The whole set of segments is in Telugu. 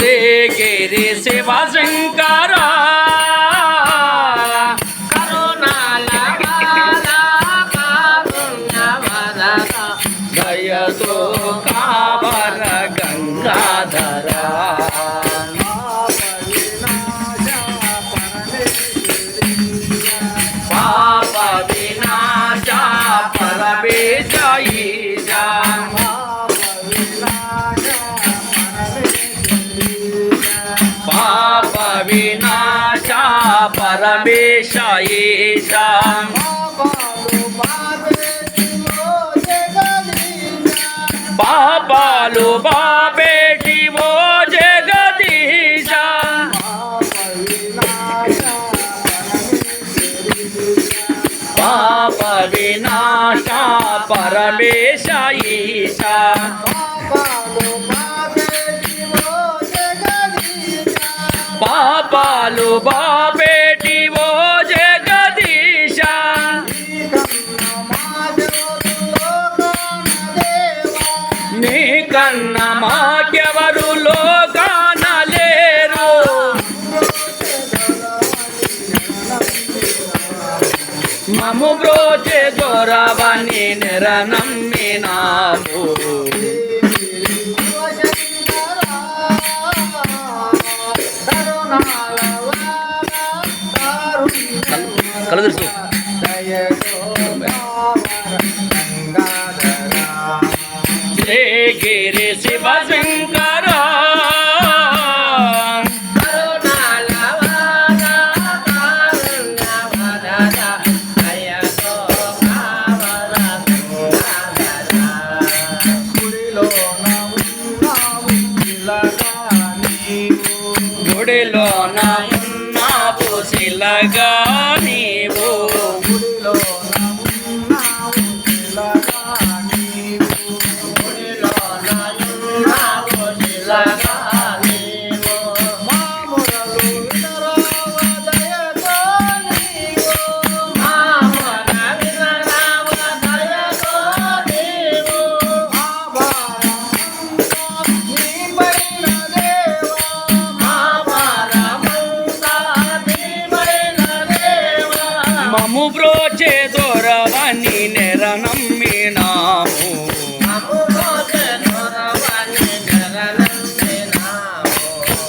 శ్రీగిరి శివశంకర కరుణాల బాల కారుణ్యవరద దయతో కావర గంగాధర. పాప వినాశ పరమేశ ఈశా పాప परमेश ईशा बाबालो बाबे जीवो जगदीशा। पाप विनाशा परमेश ईशा बाबालो बाबे కన్న మాకెవరు లోకాన లేరు. మము బ్రోచే దొరవని నిరనమ్మినాము కళ్ళు తెలుసు శివ శంకర. గుడిలో నా ఉన్నావు శిలగా నీవు. మము బ్రోచే దొరవని నెరనమ్మినాము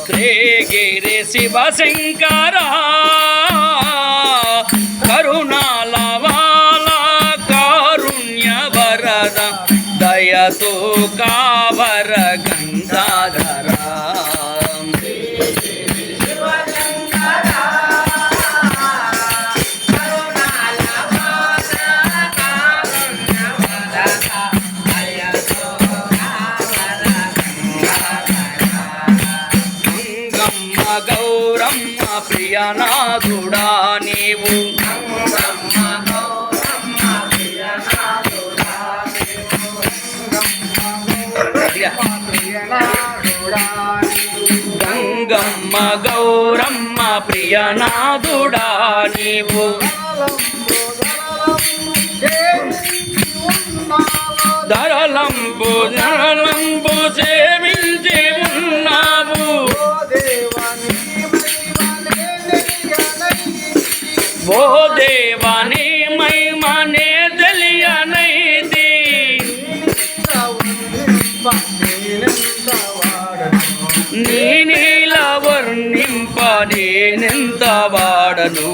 శ్రీగిరి శివశంకర కరుణాల వాల కారుణ్య వరద దయతో కావర ప్రియనాథుడా నీవు. గంగమ్మ గౌరమ్మ ప్రియనాథుడా నీవు. ధరలంబు ధరలంబు చే నేనేలా నీల వర్ణింప నేనెంత వాడను?